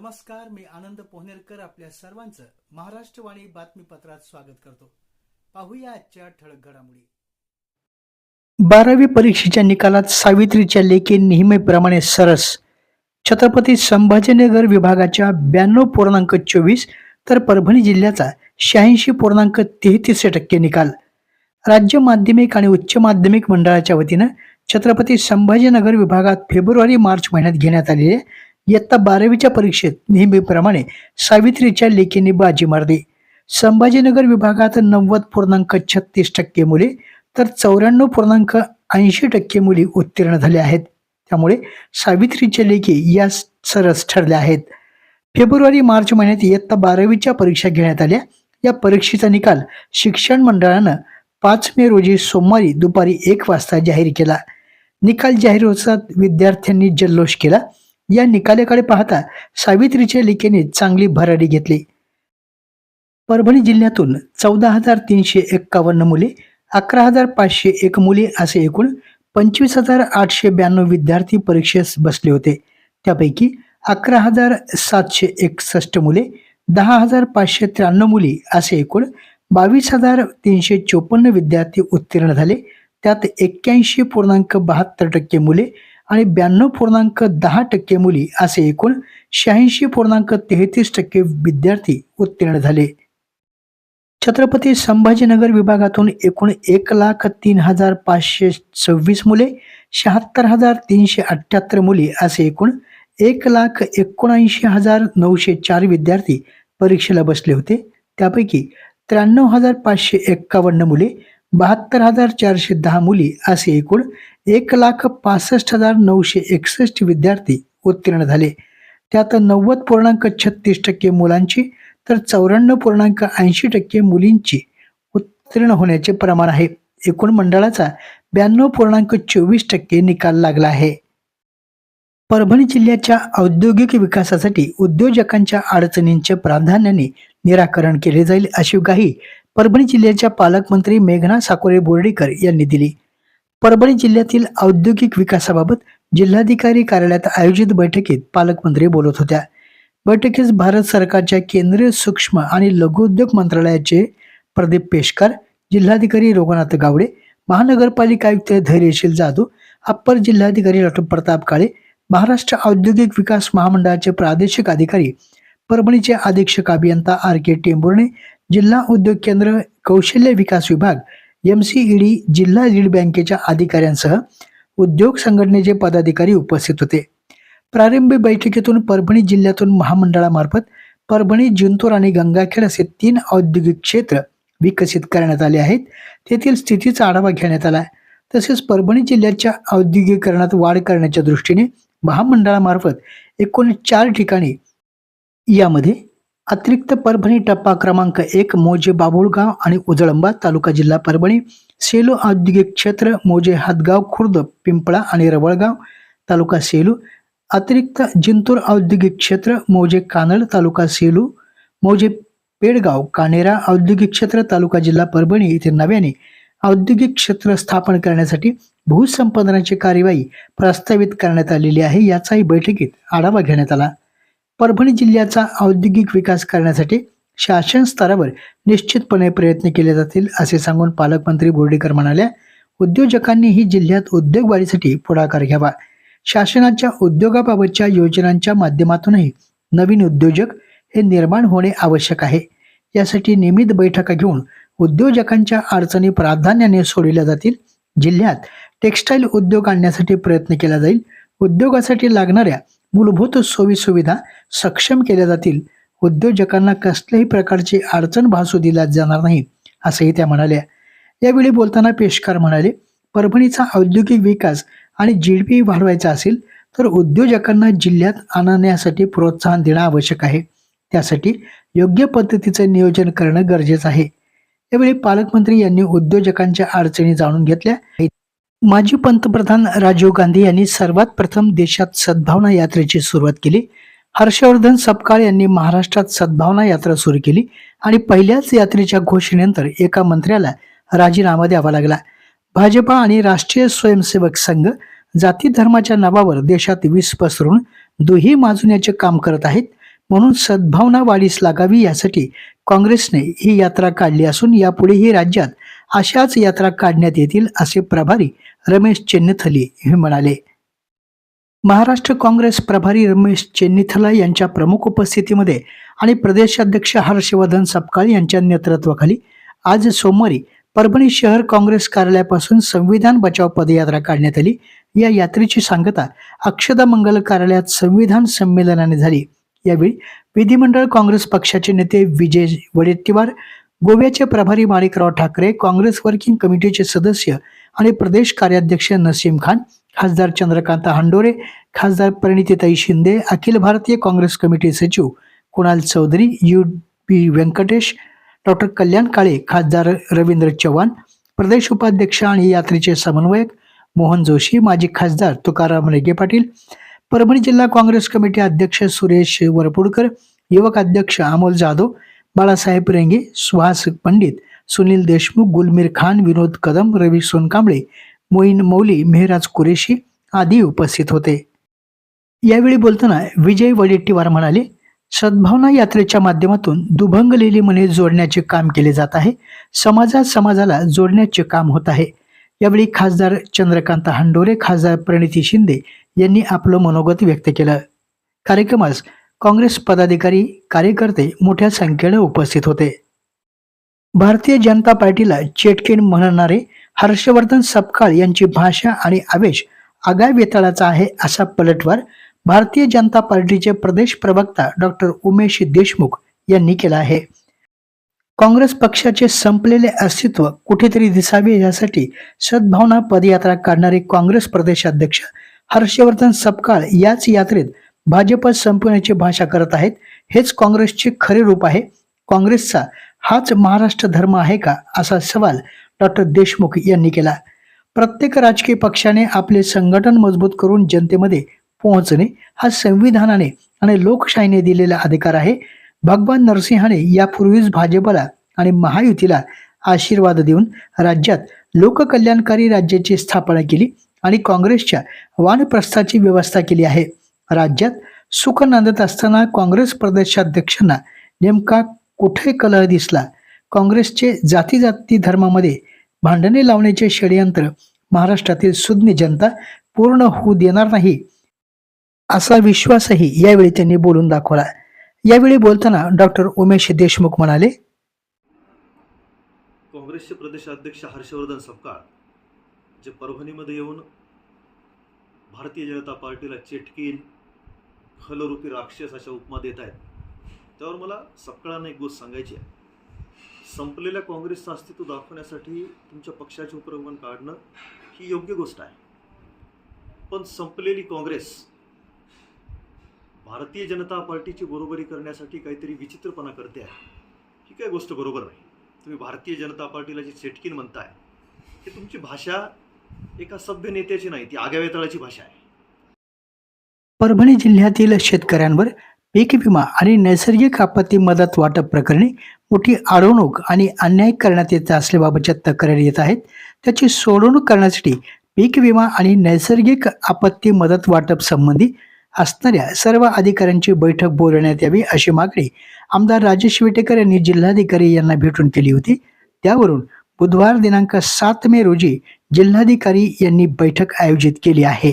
नमस्कार मी आनंद पोहनेरकर आपल्या सर्वांचं महाराष्ट्रवाणी बातमीपत्रात स्वागत करतो. पाहूया आजच्या ठळक घडामोडी. बारावी परीक्षेच्या निकालात सावित्रीच्या लेखी नेहमीप्रमाणे सरस. छत्रपती संभाजीनगर विभागाच्या ब्याण्णव पूर्णांक चोवीस तर परभणी जिल्ह्याचा शहाऐंशी पूर्णांक तेहतीस टक्के निकाल. राज्य माध्यमिक आणि उच्च माध्यमिक मंडळाच्या वतीनं छत्रपती संभाजीनगर विभागात फेब्रुवारी मार्च महिन्यात घेण्यात आलेल्या इयत्ता बारावीच्या परीक्षेत नेहमीप्रमाणे सावित्रीच्या लेखीने बाजी मारली. संभाजीनगर विभागात नव्वद पूर्णांक छत्तीस टक्के मुले तर चौऱ्याण्णव पूर्णांक ऐंशी टक्के मुली उत्तीर्ण झाल्या आहेत. त्यामुळे सावित्रीच्या लेखी या सरस ठरल्या आहेत. फेब्रुवारी मार्च महिन्यात इयत्ता बारावीच्या परीक्षा घेण्यात आल्या. या परीक्षेचा निकाल शिक्षण मंडळानं पाच मे रोजी सोमवारी दुपारी एक वाजता जाहीर केला. निकाल जाहीर होतात विद्यार्थ्यांनी जल्लोष केला. या निकालाकडे पाहता सावित्रीच्या लेखेने चांगली भरारी घेतली. परभणी जिल्ह्यातून चौदा हजार तीनशे एक्कावन्न मुले अकरा हजार पाचशे एक मुली असे एकूण पंचवीस हजार आठशे ब्याण्णव विद्यार्थी परीक्षेस बसले होते. त्यापैकी अकरा हजार सातशे एकसष्ट मुले दहा हजार पाचशे त्र्याण्णव मुली असे एकूण बावीस हजार तीनशे चोपन्न विद्यार्थी उत्तीर्ण झाले. त्यात एक्क्याऐंशी पूर्णांक बहात्तर टक्के मुले आणि ब्याण्णव पूर्णांक दहा टक्के मुली असे एकूण शहाऐंशी पूर्णांक तेहतीस टक्के विद्यार्थी उत्तीर्ण झाले. छत्रपती संभाजीनगर विभागातून एकूण एक लाख तीन हजार पाचशे सव्वीस मुले शहात्तर हजार तीनशे अठ्ठ्याहत्तर मुली असे एकूण एक लाख एकोणऐंशी हजार नऊशे चार विद्यार्थी परीक्षेला बसले होते. त्यापैकी त्र्याण्णव हजार पाचशे एक्कावन्न मुले बहात्तर हजार चारशे दहा मुली असे एकूण एक लाख पासष्ट हजार नऊशे एकसष्ट विद्यार्थी उत्तीर्ण झाले. त्यात नव्वद पूर्णांक छत्तीस टक्के मुलांची तर चौऱ्याण्णव पूर्णांक ऐंशी टक्के मुलींची उत्तीर्ण होण्याचे प्रमाण आहे. एकूण मंडळाचा ब्याण्णव पूर्णांक चोवीस टक्के निकाल लागला आहे. परभणी जिल्ह्याच्या औद्योगिक विकासासाठी उद्योजकांच्या अडचणींचे प्राधान्याने निराकरण केले जाईल अशी ग्वाही परभणी जिल्ह्याच्या पालकमंत्री मेघना साकोरे बोर्डीकर यांनी दिली. परभणी जिल्ह्यातील औद्योगिक विकासाबाबत जिल्हाधिकारी कार्यालयात आयोजित बैठकीत पालकमंत्री बोलत होत्या. बैठकीस भारत सरकारच्या केंद्रीय सूक्ष्म आणि लघुउद्योग मंत्रालयाचे प्रदीप पेशकर जिल्हाधिकारी रघुनाथ गावडे महानगरपालिका आयुक्त धैर्यशील जाधव अप्पर जिल्हाधिकारी डॉक्टर प्रताप काळे महाराष्ट्र औद्योगिक विकास महामंडळाचे प्रादेशिक अधिकारी परभणीचे अधीक्षक अभियंता आर के टेंभुर्णे जिल्हा उद्योग केंद्र कौशल्य विकास विभाग एम सी ईडी जिल्हा लीड बँकेच्या अधिकाऱ्यांसह उद्योग संघटनेचे पदाधिकारी उपस्थित होते. प्रारंभी बैठकीतून परभणी जिल्ह्यातून महामंडळामार्फत परभणी जिंतूर आणि गंगाखेड असे तीन औद्योगिक क्षेत्र विकसित करण्यात आले आहेत. तेथील स्थितीचा आढावा घेण्यात आला. तसेच परभणी जिल्ह्याच्या औद्योगिकरणात वाढ करण्याच्या दृष्टीने महामंडळामार्फत एकूण चार ठिकाणी यामध्ये अतिरिक्त परभणी टप्पा क्रमांक एक मोजे बाभुळगाव आणि उजळंबा तालुका जिल्हा परभणी सेलू औद्योगिक क्षेत्र मोजे हातगाव खुर्द पिंपळा आणि रवळगाव तालुका सेलू अतिरिक्त जिंतूर औद्योगिक क्षेत्र मोजे कानड तालुका सेलू मोजे पेडगाव कानेरा औद्योगिक क्षेत्र तालुका जिल्हा परभणी येथे नव्याने औद्योगिक क्षेत्र स्थापन करण्यासाठी भूसंपादनाची कार्यवाही प्रस्तावित करण्यात आलेली आहे याचाही बैठकीत आढावा घेण्यात आला. परभणी जिल्ह्याचा औद्योगिक विकास करण्यासाठी शासन स्तरावर निश्चितपणे प्रयत्न केले जातील असे सांगून पालकमंत्री बोर्डीकर म्हणाल्या उद्योजकांनीही जिल्ह्यात उद्योग वाढीसाठी पुढाकार घ्यावा. शासनाच्या उद्योगाबाबतच्या योजनांच्या माध्यमातूनही नवीन उद्योजक हे निर्माण होणे आवश्यक आहे. यासाठी नियमित बैठका घेऊन उद्योजकांच्या अडचणी प्राधान्याने सोडविल्या जातील. जिल्ह्यात टेक्स्टाईल उद्योग आणण्यासाठी प्रयत्न केला जाईल. उद्योगासाठी लागणाऱ्या मूलभूत सोयीसुविधा सक्षम केल्या जातील. उद्योजकांना कसल्याही प्रकारची अडचण भासू दिला जाणार नाही असंही त्या म्हणाल्या. यावेळी बोलताना पेशकार म्हणाले परभणीचा औद्योगिक विकास आणि जी डी वाढवायचा असेल तर उद्योजकांना जिल्ह्यात आणण्यासाठी प्रोत्साहन देणं आवश्यक आहे. त्यासाठी योग्य पद्धतीचं नियोजन करणं गरजेचं आहे. यावेळी पालकमंत्री यांनी उद्योजकांच्या अडचणी जाणून घेतल्या. माजी पंतप्रधान राजीव गांधी यांनी सर्वात प्रथम देशात सद्भावना यात्रेची सुरुवात केली. हर्षवर्धन सपकाळ यांनी महाराष्ट्रात सद्भावना यात्रा सुरू केली आणि पहिल्याच यात्रेच्या घोषणेनंतर एका मंत्र्याला राजीनामा द्यावा लागला. भाजपा आणि राष्ट्रीय स्वयंसेवक संघ जाती धर्माच्या नावावर देशात विष पसरून दुही माजुण्याचे काम करत आहेत. म्हणून सद्भावना वाढीस लागावी यासाठी काँग्रेसने ही यात्रा काढली असून यापुढेही राज्यात अशाच यात्रा काढण्यात येतील असे प्रभारी रमेश चेन्नथली हे म्हणाले. महाराष्ट्र काँग्रेस प्रभारी रमेश चेन्निथला यांच्या प्रमुख उपस्थितीमध्ये आणि प्रदेशाध्यक्ष हर्षवर्धन सपकाळ यांच्या नेतृत्वाखाली आज सोमवारी परभणी शहर काँग्रेस कार्यालयापासून संविधान बचाव पदयात्रा काढण्यात आली. या यात्रेची सांगता अक्षदा मंगल कार्यालयात संविधान संमेलनाने झाली. यावेळी विधिमंडळ काँग्रेस पक्षाचे नेते विजय वडेट्टीवार गोव्याचे प्रभारी माणिकराव ठाकरे काँग्रेस वर्किंग कमिटीचे सदस्य आणि प्रदेश कार्याध्यक्ष नसीम खान खासदार चंद्रकांत हांडोरे खासदार परिणितीताई शिंदे अखिल भारतीय काँग्रेस कमिटी सचिव Kunal Chaudhary U P Venkatesh doctor Kalyan Kale खासदार रवींद्र चव्हाण प्रदेश उपाध्यक्ष आणि यात्रेचे समन्वयक मोहन जोशी माजी खासदार तुकाराम रेगे पाटील परभणी जिल्हा काँग्रेस कमिटी अध्यक्ष सुरेश वरपुडकर युवक अध्यक्ष अमोल जाधव बाळासाहेब रेंगे सुहास पंडित सुनील देशमुख गुलमीर खान विनोद कदम रवी सोनकांबळे मोईन मौली मेहराज कुरेशी आदी उपस्थित होते. यावेळी बोलताना विजय वडेट्टीवार म्हणाले सद्भावना यात्रेच्या माध्यमातून दुभंगलेली मने जोडण्याचे काम केले जात आहे. समाजात समाजाला जोडण्याचे काम होत आहे. यावेळी खासदार चंद्रकांत हंडोरे खासदार प्रणिती शिंदे यांनी आपलं मनोगत व्यक्त केलं. कार्यक्रमास काँग्रेस पदाधिकारी कार्यकर्ते मोठ्या संख्येने उपस्थित होते. भारतीय जनता पार्टीला चेटकेन म्हणणारे हर्षवर्धन सपकाळ यांची भाषा आणि आवेश आगाय वेताळाचा आहे असा पलटवार भारतीय जनता पार्टीचे प्रदेश प्रवक्ता डॉक्टर उमेश देशमुख यांनी केला आहे. काँग्रेस पक्षाचे संपलेले अस्तित्व कुठेतरी दिसावे यासाठी सद्भावना पदयात्रा काढणारे काँग्रेस प्रदेशाध्यक्ष हर्षवर्धन सपकाळ याच यात्रेत भाजप संपवण्याची भाषा करत आहेत. हेच काँग्रेसचे खरे रूप आहे. काँग्रेसचा हाच महाराष्ट्र धर्म आहे का? असा सवाल डॉक्टर देशमुख यांनी केला. प्रत्येक राजकीय पक्षाने आपले संघटन मजबूत करून जनतेमध्ये पोहोचणे हा संविधानाने आणि लोकशाहीने दिलेला अधिकार आहे. भगवान नरसिंहाने यापूर्वीच भाजपला आणि महायुतीला आशीर्वाद देऊन राज्यात लोककल्याणकारी राज्याची स्थापना केली आणि काँग्रेसच्या वानप्रस्थाची व्यवस्था केली आहे. राज्यात सुख नांदत असताना काँग्रेस प्रदेशाध्यक्षांना नेमका कुठे कलह दिसला? काँग्रेसचे जाती जाती धर्मामध्ये भांडणे लावण्याचे षडयंत्र महाराष्ट्रातील सुज्ञ जनता पूर्ण होऊ देणार नाही असा विश्वासही यावेळी त्यांनी बोलून दाखवला. यावेळी बोलताना डॉक्टर उमेश देशमुख म्हणाले काँग्रेसचे प्रदेशाध्यक्ष हर्षवर्धन सपकाळ जे परभणीमध्ये येऊन भारतीय जनता पार्टीला चेटकीन खलरूपी राक्षस अशा उपमा देत आहेत. त्यावर मला सकाळांना एक गोष्ट सांगायची आहे. संपलेल्या काँग्रेसचं अस्तित्व दाखवण्यासाठी तुमच्या पक्षाचे उपक्रमण काढणं ही योग्य गोष्ट आहे. पण संपलेली काँग्रेस भारतीय जनता पार्टीची बरोबरी करण्यासाठी काहीतरी विचित्रपणा करते आहे. ही काय गोष्ट बरोबर नाही. तुम्ही भारतीय जनता पार्टीला जी चेटकीन म्हणताय ही तुमची भाषा एका सभ्य नेत्याची नाही ती आग्यावेतळाची भाषा आहे. परभणी जिल्ह्यातील शेतकऱ्यांवर पीक विमा आणि नैसर्गिक आपत्ती मदत वाटप प्रकरणी मोठी अडवणूक आणि अन्याय करण्यात येत असल्याबाबतच्या तक्रारी येत आहेत. त्याची सोडवणूक करण्यासाठी पीक विमा आणि नैसर्गिक आपत्ती मदत वाटप संबंधी असणाऱ्या सर्व अधिकाऱ्यांची बैठक बोलवण्यात यावी अशी मागणी आमदार राजेश विटेकर यांनी जिल्हाधिकारी यांना भेटून केली होती. त्यावरून बुधवार दिनांक सात मे रोजी जिल्हाधिकारी यांनी बैठक आयोजित केली आहे.